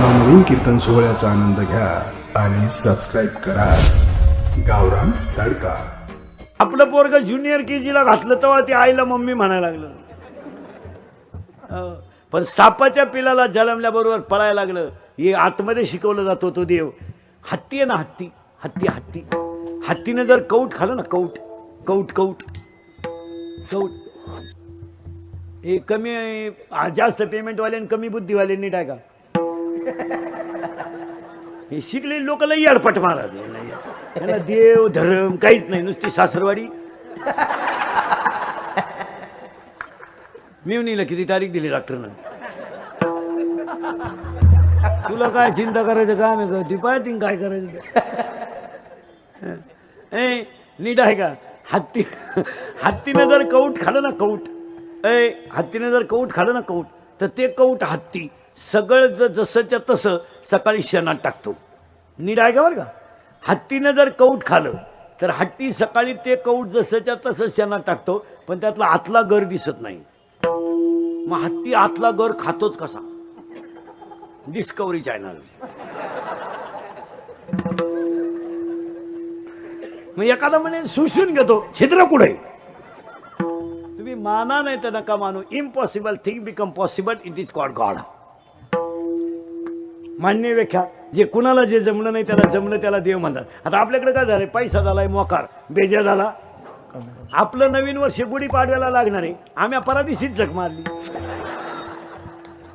नवनवीन कीर्तन सोहळ्याचा आनंद घ्या आणि सबस्क्राईब करा. गावराम तडका. आपलं पोरग ज्युनियर के जीला घातलं तेव्हा ते आईला मम्मी म्हणायला लागलं. पण सापाच्या पिलाला जन्मल्याबरोबर पळायला लागलं. हे आतमध्ये शिकवलं जातो तो देव. हत्ती आहे ना हत्ती? हत्ती हत्ती. हत्तीनं जर कौट खाल ना कौट. कौट कौट. कौट. हे कमी जास्त पेमेंटवाले कमी बुद्धिवाल्यांनी टाका हे शिकलेली लोक लई अडपट मारत त्यांना देव धर्म काहीच नाही नुसती सासरवाडी. मिवनीला किती तारीख दिली डॉक्टरनं तुला काय चिंता करायचं काम आहे ती पाहती काय करायचं. ए नीट आहे का? हत्ती हत्तीनं जर कौट खाडं ना कौट. ए हत्तीनं जर कौट खाडं ना कौट तर ते कौट हत्ती सगळं जसंच्या तसं सकाळी शेणात टाकतो. नीट आहे का बरं का? हत्तीनं जर कौट खालं तर हत्ती सकाळी ते कौट जसंच्या तसं शेणात टाकतो पण त्यातला आतला गर दिसत नाही. मग हत्ती आतला गर खातोच कसा? डिस्कवरी चॅनल मग एखादा म्हणे सुशून घेतो छिद्र कुठे? तुम्ही माना नाही तर नका मानू. Impossible thing become possible it is cod god मान्य व्याख्या. जे कुणाला जे जमलं नाही त्याला जमलं त्याला देव म्हणतात. आता आपल्याकडे काय झालंय? पैसा झालाय मोकार. बेजा झाला. आपलं नवीन वर्ष गुढी पाडव्याला लागणार आहे. आम्ही परादिशीच जग मारली.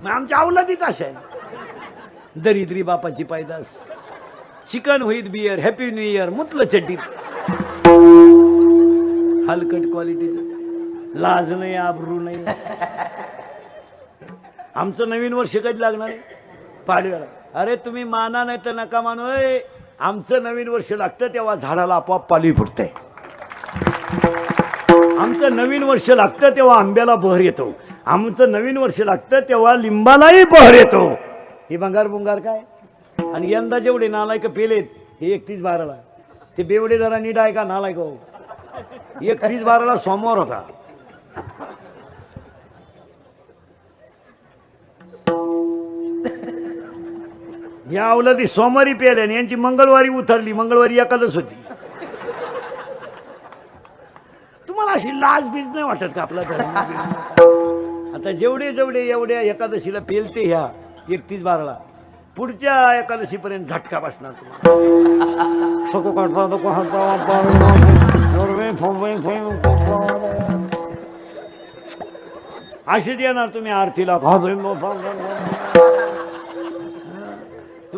मग आमच्या अवलादीच अशा आहे दरिद्री बापाची पायदास चिकन होईत बियर हॅपी न्यू इयर मुतलं चड्डी हलकट क्वालिटीचं लाज नाही आबरू नाही. आमचं नवीन वर्ष कधी लागणार आहे? पाडव्याला. अरे तुम्ही माना नाही तर नका मानू. आमचं नवीन वर्ष लागतं तेव्हा झाडाला आपोआप पालवी फुटते. आमचं नवीन वर्ष लागतं तेव्हा आंब्याला बहर येतो. आमचं नवीन वर्ष लागतं तेव्हा लिंबालाही बहर येतो. हे भंगार बुंगार काय? आणि यंदा जेवढे नालायक पेलेत हे एकतीस बाराला. ते बेवडे जरा नीट आहे का? नालायक हो. एकतीस बाराला सोमवार होता. या अवलादी सोमवारी पेल्या आणि यांची मंगळवारी उतरली मंगळवारी एकादच होती तुम्हाला अशी लाज बीज नाही वाटत का आपला धर्म? आता जेवढे जेवढे एवढ्या एकादशीला पेलते ह्या एकतीस बाराला पुढच्या एकादशीपर्यंत झटका बसणार तुम्हाला. अशीच येणार तुम्ही आरतीला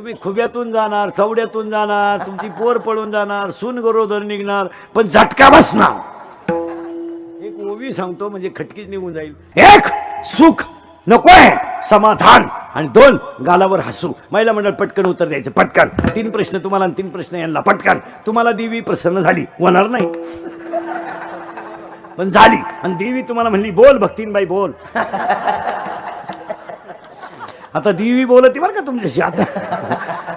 तुम्ही खुब्यातून जाणार चवड्यातून जाणार तुमची पोर पळून जाणार सून गरोदर निघणार पण झटका बसणार. एक ओवी सांगतो म्हणजे खटकीच निघून जाईल. एक सुख नकोय समाधान. आणि दोन गालावर हसू. महिला मंडळ पटकन उत्तर द्यायचं पटकन. तीन प्रश्न तुम्हाला आणि तीन प्रश्न यांना पटकन. तुम्हाला देवी प्रसन्न झाली. होणार नाही. पण झाली. आणि देवी तुम्हाला म्हणली बोल भक्तीन बाई बोल. आता देवी बोलते बरं का तुमच्याशी? आता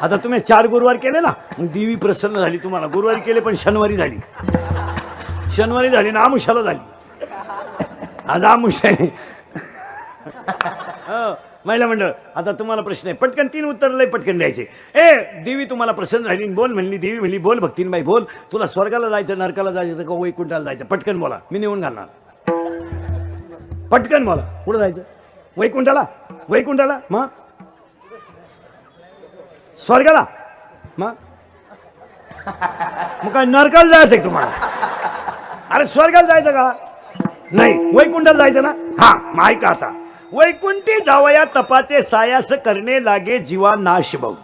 आता तुम्ही चार गुरुवार केले ना मग देवी प्रसन्न झाली तुम्हाला. गुरुवारी केले पण शनिवारी झाली. शनिवारी झाली ना आमुषाला झाली. आज आमुष आहे. हो, महिला मंडळ आता तुम्हाला प्रश्न आहे. पटकन तीन उत्तर लय पटकन द्यायचे ए देवी तुम्हाला प्रसन्न झाली. बोल म्हणली देवी म्हणली बोल भक्तीनबाई बोल. तुला स्वर्गाला जायचं नरकाला जायचं का वैकुंठाला जायचं? पटकन बोला. मी नेऊन घालणार. पटकन बोला. कुठं जायचं? वैकुंठाला वैकुंठाला मग स्वर्गाला मग मग काय नरकाला जायचं आहे तुम्हाला? अरे स्वर्गाला जायचं का? नाही वैकुंठाला जायचं ना? हा माहीत आता. वैकुंठी जावया तपाचे सायास करणे लागे जीवा नाश भाऊ.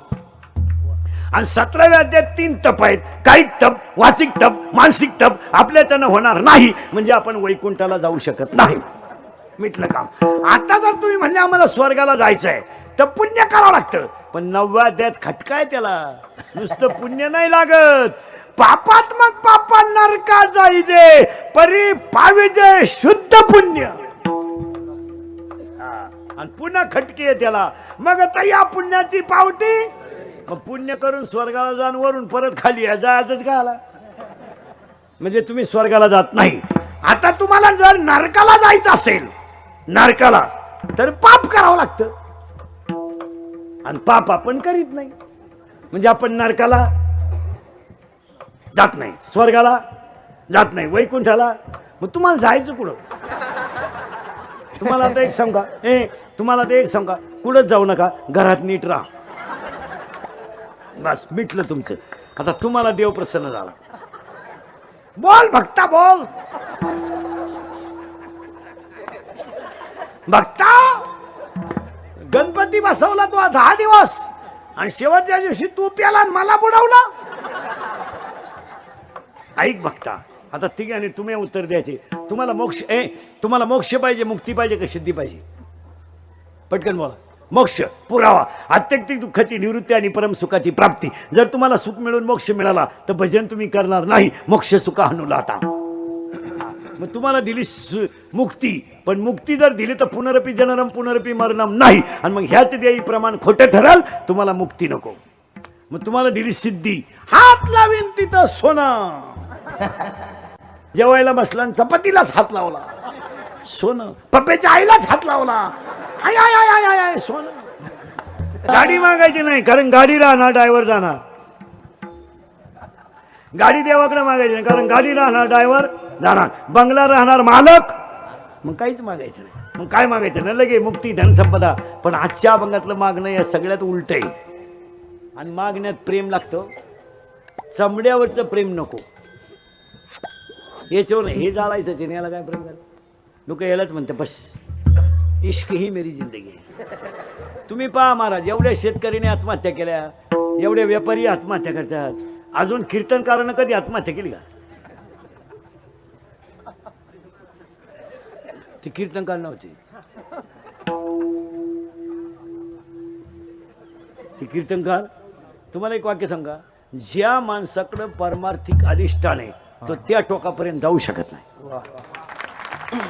आणि सतराव्या अध्यात तीन तप आहेत. काही तप वाचिक तप मानसिक तप आपल्याच्यानं होणार नाही. म्हणजे आपण वैकुंठाला जाऊ शकत नाही. मिटलं काम. आता जर तुम्ही म्हणले आम्हाला स्वर्गाला जायचंय तर पुण्य करावं लागतं. पण नव्याद्यात खटकाय त्याला. नुसतं पुण्य नाही लागत. पापात मग पापा नरका जायचे परी पाविजे शुद्ध पुण्य. आणि पुन्हा खटकी आहे त्याला. मग आता या पुण्याची पावती मग पुण्य करून स्वर्गाला जाऊन वरून परत खाली जायचंच का आला म्हणजे तुम्ही स्वर्गाला जात नाही. आता तुम्हाला जर नरकाला जायचं असेल नारकाला. तर पाप करावं लागतं. आणि पाप आपण करीत नाही. म्हणजे आपण नारकाला जात नाही. स्वर्गाला जात नाही. वैकुंठाला. मग तुम्हाला जायचं कुठं? तुम्हाला आता एक सांगा. ए तुम्हाला ते एक सांगा. कुठंच जाऊ नका. घरात नीट राहा. बस मिटलं तुमचं. आता तुम्हाला देव प्रसन्न झाला. बोल भक्ता बोल. भक्ता गणपती बसवला तू दहा दिवस. आणि शेवटच्या दिवशी तू प्याला आणि मला बुडवला. ऐक भक्ता आता ठीक आहे तुम्ही उत्तर द्यायचे. तुम्हाला मोक्ष ए तुम्हाला मोक्ष पाहिजे मुक्ती पाहिजे का सिद्धी पाहिजे? पटकन बोला. मोक्ष पुरावा. आत्यक्तिक दुःखाची निवृत्ती आणि परमसुखाची प्राप्ती. जर तुम्हाला सुख मिळून मोक्ष मिळाला तर भजन तुम्ही करणार नाही. मोक्ष सुखा अनुलाता मग तुम्हाला दिली मुक्ती. पण मुक्ती जर दिली तर पुनरपी जननम पुनरपी मरणम नाही. आणि मग ह्याच देई प्रमाण खोटं ठरल तुम्हाला मुक्ती नको. मग तुम्हाला दिली सिद्धी. हात लावीन तिथं सोनं. जेवायला बसला चपातीलाच हात लावला. सोनं. पप्प्याच्या आईलाच हात लावला. आय आय आय आय आय आय सोनं. गाडी मागायची नाही कारण गाडी राहणार ड्रायव्हर जाणार. गाडी देवाकडे मागायची नाही कारण गाडी राहणार ड्रायव्हर जाणार बंगला राहणार मालक. मग काहीच मागायचं नाही. मग काय मागायचं? नाही लगे मुक्ती धनसंपदा. पण आजच्या अभंगातलं मागणं या सगळ्यात उलट आहे. आणि मागण्यात प्रेम लागतं. चमड्यावरचं प्रेम नको. याच्यावर नाही, हे जाळायचं आहे, याला काय प्रेम करायचं? लोक यालाच म्हणते बस. इश्क ही मेरी जिंदगी आहे. तुम्ही पहा महाराज एवढ्या शेतकऱ्याने आत्महत्या केल्या एवढे व्यापारी आत्महत्या करतात. अजून कीर्तनकारानं कधी आत्महत्या केली का? ती कीर्तनकार नव्हती ती कीर्तनकार तुम्हाला एक वाक्य सांगा. ज्या माणसाकडं परमार्थिक अधिष्ठान आहे तो त्या टोकापर्यंत जाऊ शकत नाही.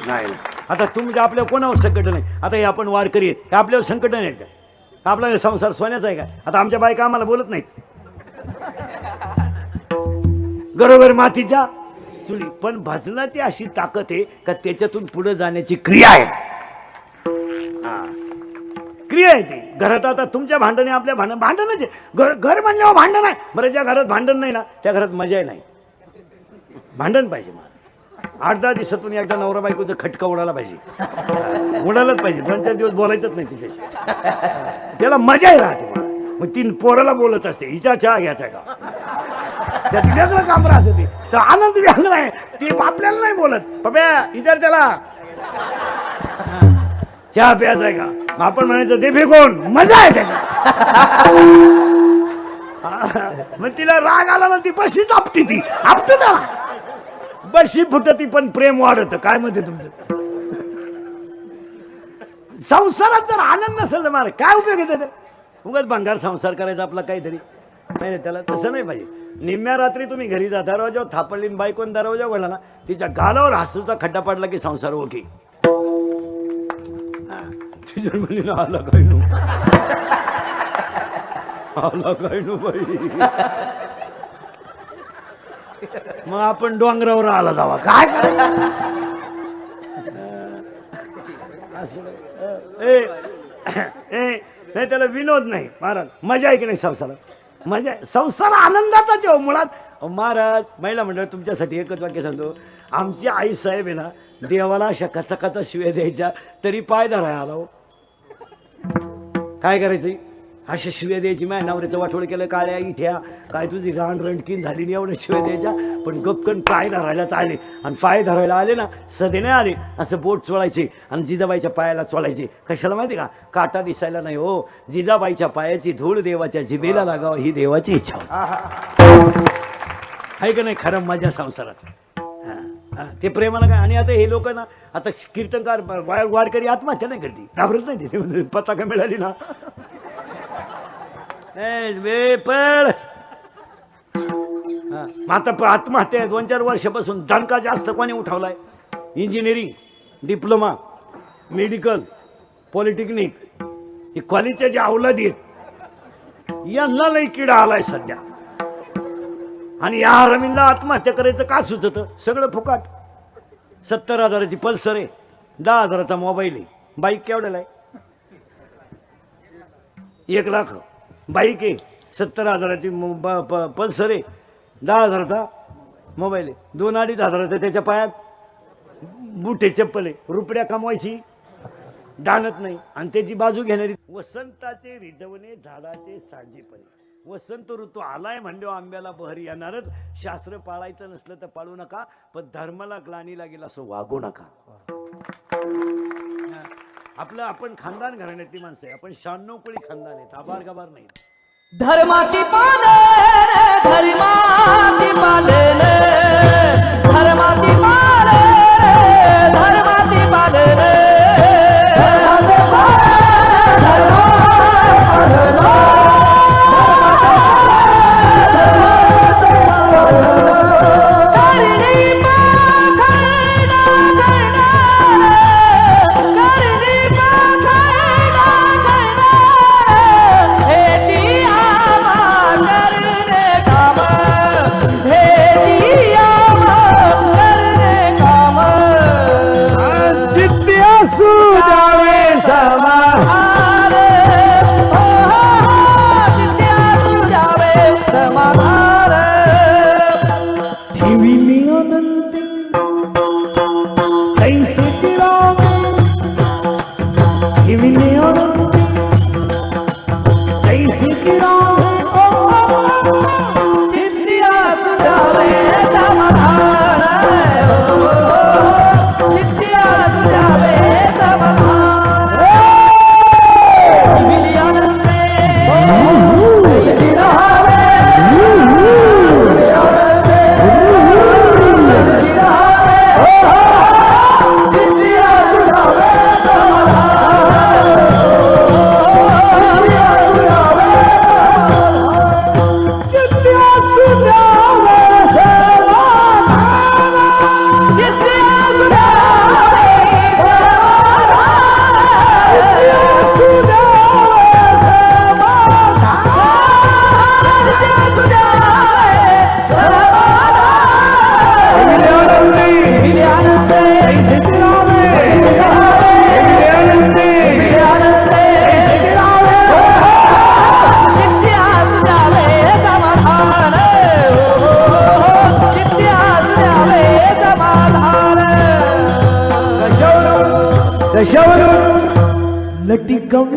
नाही आता तुमच्या आपल्या कोणावर संकट नाही आता हे आपण वारकरी आहेत हे आपल्यावर संकट नाही का? आपला संसार सोन्याचा आहे का? आता आमच्या बायका आम्हाला बोलत नाहीत. घरोघर मातीच्या चुली पण भजनाची अशी ताकद आहे का त्याच्यातून पुढे जाण्याची क्रिया आहे. हा. क्रिया आहे ती. घरात आता तुमच्या भांडणे आपल्या भांडण भांडणच आहे. घर घर म्हणल्यावर भांडण आहे. बरं ज्या घरात भांडण नाही ना त्या घरात मजा नाही. भांडण पाहिजे मला. आठ दहा दिवसातून एकदा नवरा बायकोचं खटका उडाला पाहिजे. उडालाच पाहिजे. दोन चार दिवस बोलायचंच नाही तिच्याशी. त्याला मजाही राहते मग तीन पोराला बोलत असते. हिचा चहा घ्यायचा का? त्याची वेगळं काम राहत ते. तर आनंद वेगळा आहे. ते आपल्याला नाही बोलत. बाब्या इतर त्याला. चहा प्यायचा आहे का? मग आपण म्हणायचं ते फेकून. मजा आहे त्याच्यात मग तिला राग आला ना ती बशीच आपटी ती. आपट त्याला. बशी फुटती पण प्रेम वाढत. काय म्हणते तुमचं? संसारात जर आनंद नसेल ना मला काय उपयोग आहे त्याचा? उगाच भंगार संसार करायचा आपला काहीतरी. नाही, त्याला तसं नाही पाहिजे. निम्म्या रात्री तुम्ही घरी जा दरवाजा थापडली बायकोन दरवाजा बोला ना तिच्या गालावर हसूचा खड्डा पडला की संसार ओके तिच्या तुझ्या आला काय नू आला काय नू बाई मग आपण डोंगरावर आला जावा काय करायचं? नाही. ए ए नाही त्याला विनोद नाही महाराज मजा आहे की नाही संसारात म्हणजे संसार आनंदाचाच आहे हो मुळात महाराज महिला मंडळ तुमच्यासाठी एकच वाक्य सांगतो. आमची आई साहेब आहे ना देवाला अशा कचा शिव्या द्यायच्या तरी पाय धरायला हो. काय करायचं? अशा शिव्या द्यायची माय नवऱ्याचं वाटोळ केलं काळ्या इठ्या. काय तुझी रान रणकीन झाली नाही एवढ्या शिव्या द्यायच्या? पण गपकन पाय धरायलाच आले आणि पाय धरायला आले ना सदे नाही आले. असं बोट चोळायचे आणि जिजाबाईच्या पायाला चोळायचे. कशाला माहिती का? काटा दिसायला नाही हो. जिजाबाईच्या पायाची धूळ देवाच्या जिभेला लागावं ही देवाची इच्छा. आहे. का नाही खरं माझ्या संसारात? ते प्रेमाला काय? आणि आता हे लोक ना आता कीर्तनकार वाय वारकरी आत्महत्या नाही करते. घाबरत नाही पताका मिळाली ना. पळ आता आत्महत्या दोन चार वर्षापासून दणका जास्त कोणी उठवलाय? इंजिनिअरिंग डिप्लोमा मेडिकल पॉलिटेक्निक हे कॉलेजच्या जे अवलादी आहेत. यांना लई किडा आलाय सध्या. आणि या रवींना आत्महत्या करायचं का सुचत? सगळं फुकाट. सत्तर हजाराची पल्सर आहे. दहा हजाराचा मोबाईल आहे. बाईक केवढ्याला आहे? एक लाख. बाईक आहे सत्तर हजाराची ब- प- पल्सर आहे. दहा हजाराचा मोबाईल आहे. दोन अडीच हजाराचा त्याच्या पायात बुटे चप्पल आहे. रुपड्या कमवायची. दानत नाही. आणि त्याची बाजू घेणारी वसंताचे रिजवणे झाडाचे साजेपणे. वसंत ऋतू आलाय म्हणजे आंब्याला बहर येणारच. शास्त्र पाळायचं नसलं तर पाळू नका पण धर्माला ग्लानी लागेल असं वागू नका. आपलं आपण खानदान घराण्यातली माणसं आहे. आपण शहाण्णव कोळी खानदान आहेत. आभार गबार नाही. धर्माची पालन धर्माची पालन धर्माची पालन 我曾经。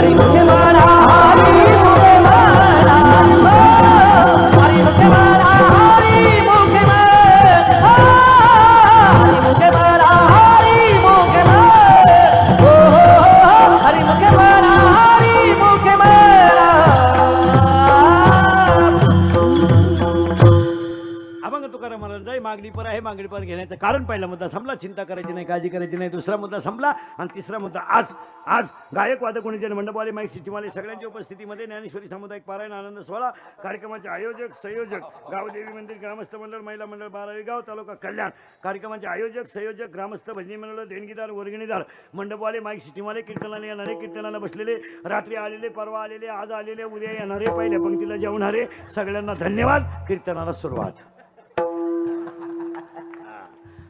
Hari पहिला मुद्दा संपला चिंता करायची नाही काळजी करायची नाही दुसरा मुद्दा संपला आणि तिसरा मुद्दा आज आज गायक वादक कोणी जन मंडपवाले माईक सिटीमाले सगळ्यांच्या उपस्थितीमध्ये ज्ञानेश्वरी सामुदायिक पारायण आनंद सोहळा कार्यक्रमाचे आयोजक संयोजक गावदेवी मंदिर ग्रामस्थ मंडळ महिला मंडळ बारावी गाव तालुका कल्याण कार्यक्रमाचे आयोजक संयोजक ग्रामस्थ भजनी मंडळ देणगीदार वर्गणीदार मंडपवाले माईक सिटीमाले कीर्तनाला येणारे कीर्तनाला बसलेले रात्री आलेले परवा आलेले आज आलेले उद्या येणारे पहिल्या पंक्तीला जेवणारे सगळ्यांना धन्यवाद कीर्तनाला सुरुवात.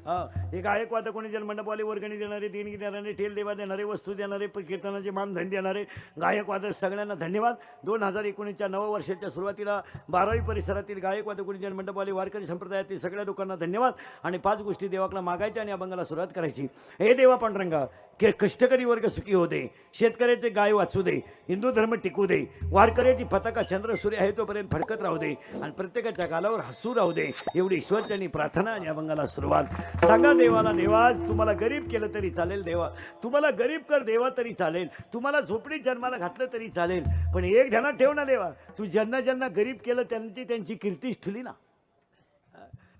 oh, हे गायकवाद कोणी जन्मंडपवाले वर्गणी देणारे देणगी देणारे ठेल देवा देणारे वस्तू देणारे कीर्तनाचे मानधन देणारे गायकवाद सगळ्यांना धन्यवाद. दोन हजार एकोणीसच्या नववर्षाच्या सुरुवातीला बारावी परिसरातील गायकवाद कोणी जन्मंडपवाले वारकरी संप्रदायातील सगळ्या लोकांना धन्यवाद. आणि पाच गोष्टी देवाकडे मागायच्या आणि अभंगाला सुरुवात करायची. हे देवा पांडुरंगा के कष्टकरी वर्ग सुखी हो दे. शेतकऱ्याचे गाय वाचू दे. हिंदू धर्म टिकू दे. वारकऱ्याची पताका चंद्र सूर्य आहे तोपर्यंत फडकत राहू दे. आणि प्रत्येकाच्या गालावर हसू राहू दे. एवढी ईश्वरच्यानी प्रार्थना आणि अभंगाला सुरुवात. सांगा देवाला देवा तुम्हाला गरीब केलं तरी चालेल देवा. तुम्हाला गरीब कर देवा तरी चालेल. तुम्हाला झोपडीत जन्माला घातलं तरी चालेल. पण एक ध्यानात ठेव ना देवा. तू ज्यांना ज्यांना गरीब केलं त्यांची त्यांची कीर्तीच ठुली ना.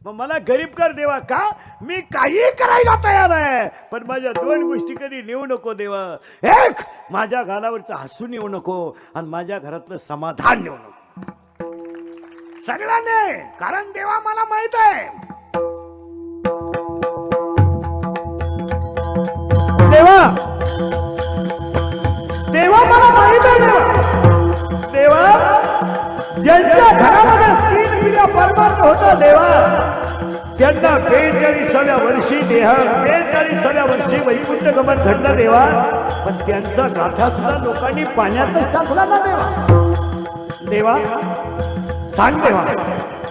मग मला गरीब कर देवा का? मी काही करायला तयार आहे. पण माझ्या दोन गोष्टी कधी नेऊ नको देवा. एक माझ्या घालावरचं हसून येऊ नको आणि माझ्या घरातलं समाधान नेऊ नको. सगळ्यांनी कारण देवा मला माहीत आहे. देवा मला माहीत आहे देवा देवा ज्यांच्या घरामध्ये तीन पिढ्या परमार्थ होता देवा त्यांना बेचाळीसाव्या वर्षी देह बेचाळीसाव्या वर्षी वैकुंठ गमन घडलं देवा पण त्यांचा गाठा सुद्धा लोकांनी पाण्यातच टाकला ना देवा. देवा सांग देवा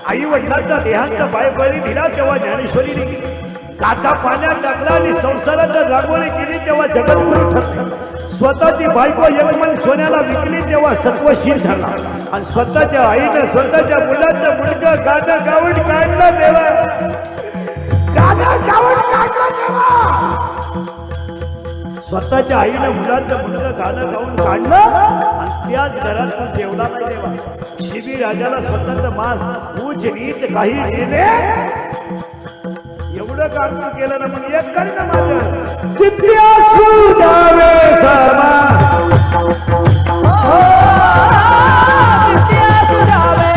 आई वडिलांचा देहांचा पायपळी दिला तेव्हा ज्ञानेश्वरी दिली काटा पाण्यात टाकला आणि संसाराच्या रांगोळी केली तेव्हा जगद्गुरु ठरला. स्वतःची बायको यजमान सोन्याला विकली तेव्हा सत्वशील झाला. आणि स्वतःच्या आईनं स्वतःच्या मुलाचं मुलगं गाणं गाऊन काढलं तेव्हा. गाणं गाऊन काढलं स्वतःच्या आईनं मुलाचं मुलगं गाणं गाऊन काढलं आणि त्याच घरात तू जेवला नाही देवा शिबी राजाला स्वतःचं मास उच नीच काही दिले. एवढं काम तू केलं ना मग एक कर ना माझं. चित्र्या सुजावे समा नित्य सुरावे.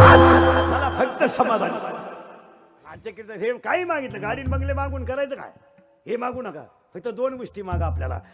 समाधान मला फक्त समाधान. आजच्या कीर्तन हे काही मागितलं गाडी बंगले मागून करायचं काय? हे मागू नका. फक्त दोन गोष्टी मागा आपल्याला.